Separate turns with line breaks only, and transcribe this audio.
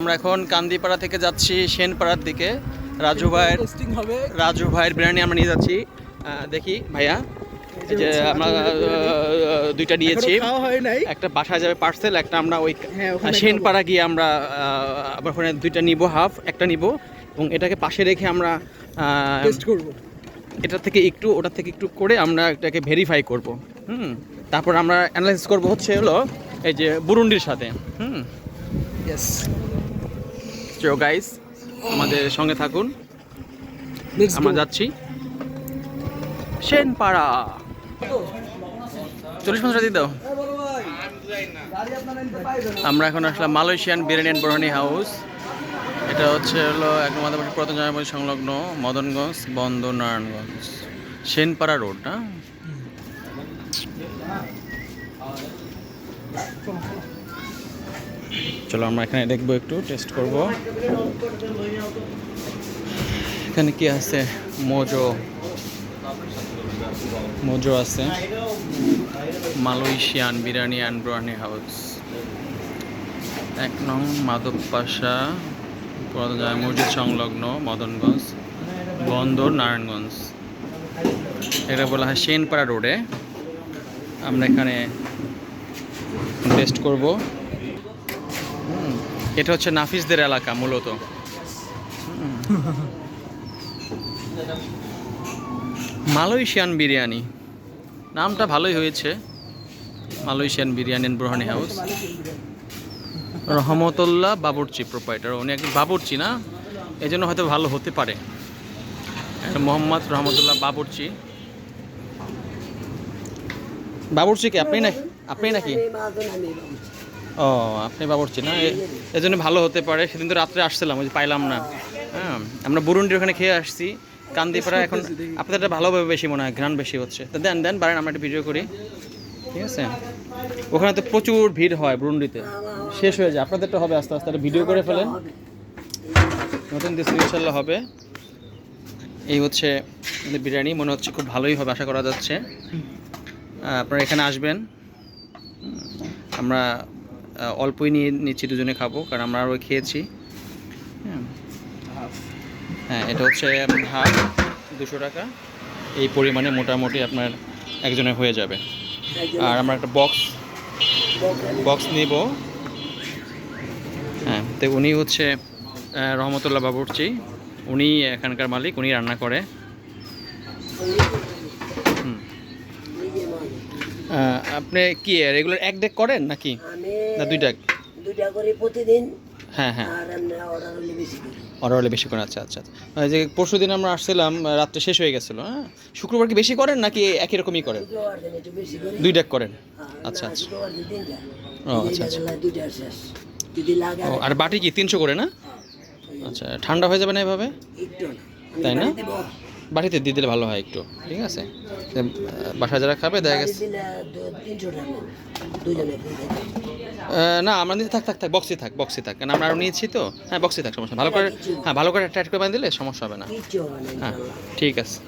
আমরা এখন কান্দিপাড়া থেকে যাচ্ছি সেনপাড়ার দিকে। রাজু ভাইয়ের
হবে।
রাজু ভাইয়ের বিরিয়ানি আমরা নিয়ে যাচ্ছি। দেখি ভাইয়া। এই যে আমরা দুইটা নিয়েছি।
খাওয়া হয় নাই।
একটা বাসায় যাবে পার্সেল একটা আমরা ওই
হ্যাঁ,
সেনপাড়া গিয়ে আমরা আবার ওখানে দুইটা নিব হাফ একটা নিব। এবং এটাকে পাশে রেখে আমরা
টেস্ট করব।
এটা থেকে একটু ওটা থেকে একটু করে আমরা এটাকে ভেরিফাই করব। হুম তারপর আমরা অ্যানালাইসিস করব হচ্ছে হলো এই যে বুরুন্ডির সাথে। হুম।
ইয়েস
চো গাইস আমাদের সঙ্গে থাকুন। আমরা যাচ্ছি। সেনপাড়া। চল্লিশ পঞ্চাশ দিয়ে দাও। আমরা এখন আসলাম Malaysian biryani and borhani house এটা হচ্ছে হলো একদম পাশে পুরাতন জামাই সংলগ্ন মদনগঞ্জ বন্দর নারায়ণগঞ্জ। সেনপাড়া রোড না? চলো আমরা এখানে দেখব একটু টেস্ট করব। এখানে কি আছে? মোজো। মোজো আছে। Malaysian biryani and borhani house এক নং মাধব পাশা মসজিদ সংলগ্ন মদনগঞ্জ, বন্দর, নারায়ণগঞ্জ। এটা বলা হয় সেনপাড়া রোডে আমরা এখানে টেস্ট করব। এটা হচ্ছে নাফিসদের এলাকা মূলত। মালয়েশিয়ান বিরিয়ানি। নামটা ভালোই হয়েছে। Malaysian biryani and borhani house Rahmatullah বাবুর্চি প্রোপাইটার উনি একজন বাবুর্চি না? এই জন্য হয়তো ভালো হতে পারে। এটা মোহাম্মদ রহমতুল্লাহ বাবুর্চি। বাবুর্চি কি? আপনি নাকি আপনি নাকি? ও, আপনি বাবুর্চি না? এজন্য ভালো হতে পারে। সেদিন তো রাত্রে আসছিলাম, ওই পাইলাম না। হ্যাঁ আমরা বুরুন্ডির ওখানে খেয়ে আসছি। কান্দিপাড়া এখন আপনাদের ভালোভাবে বেশি মনে হয়, ঘ্রাণ বেশি হচ্ছে। তো দেন দেন পারেন আমরা একটা ভিডিও করি। ঠিক আছে? ওখানে তো প্রচুর ভিড় হয় বুরুন্ডিতে। শেষ হয়ে যায়। আপনাদেরটা হবে আস্তে আস্তে একটা ভিডিও করে ফেলেন। নতুন দেশ ইনশাল্লাহ হবে। এই হচ্ছে বিরিয়ানি। মনে হচ্ছে খুব ভালোই হবে, আশা করা যাচ্ছে। আপনারা এখানে আসবেন। আমরা অল্পই নিয়ে নিচ্ছি দুজনে খাব কারণ আমরা আরও খেয়েছি। হ্যাঁ। হ্যাঁ এটা হচ্ছে হাফ দুশো টাকা। এই পরিমাণে মোটামুটি আপনার একজনের হয়ে যাবে। আর আমরা একটা বক্স বক্স নিব। হ্যাঁ তো উনি হচ্ছে রহমতুল্লাহ বাবুর্চি। উনি এখানকার মালিক উনি রান্না করে। আপনি কি রেগুলার এক ডেক করেন নাকি? না দুই ডেক
দুইটা করি প্রতিদিন।
হ্যাঁ হ্যাঁ।
অর্ডার হলে বেশি করি।
অর্ডার বেশি করে আচ্ছা আচ্ছা। যে পরশু দিন আমরা আসছিলাম রাত্রে শেষ হয়ে গেছিল হ্যাঁ? শুক্রবার কি বেশি করেন নাকি একই রকমই করেন? দুই ডেক করেন?
হ্যাঁ,
আচ্ছা আচ্ছা। ও আচ্ছা আচ্ছা। ও আর বাটি কি তিনশো করে না? আচ্ছা ঠান্ডা হয়ে যাবে না এভাবে? তাই না? বাটিতে দিয়ে দিলে ভালো হয় একটু ঠিক আছে? বাসা যারা খাবে দেখা গেছে না আমরা নিতে থাক থাক থাক বক্সি থাক বক্সি থাক। কারণ আমরা আরও নিয়েছি তো। হ্যাঁ বক্সি থাক সমস্যা ভালো করে হ্যাঁ ভালো করে ট্যাট করে বানিয়ে দিলে সমস্যা হবে না হ্যাঁ ঠিক আছে।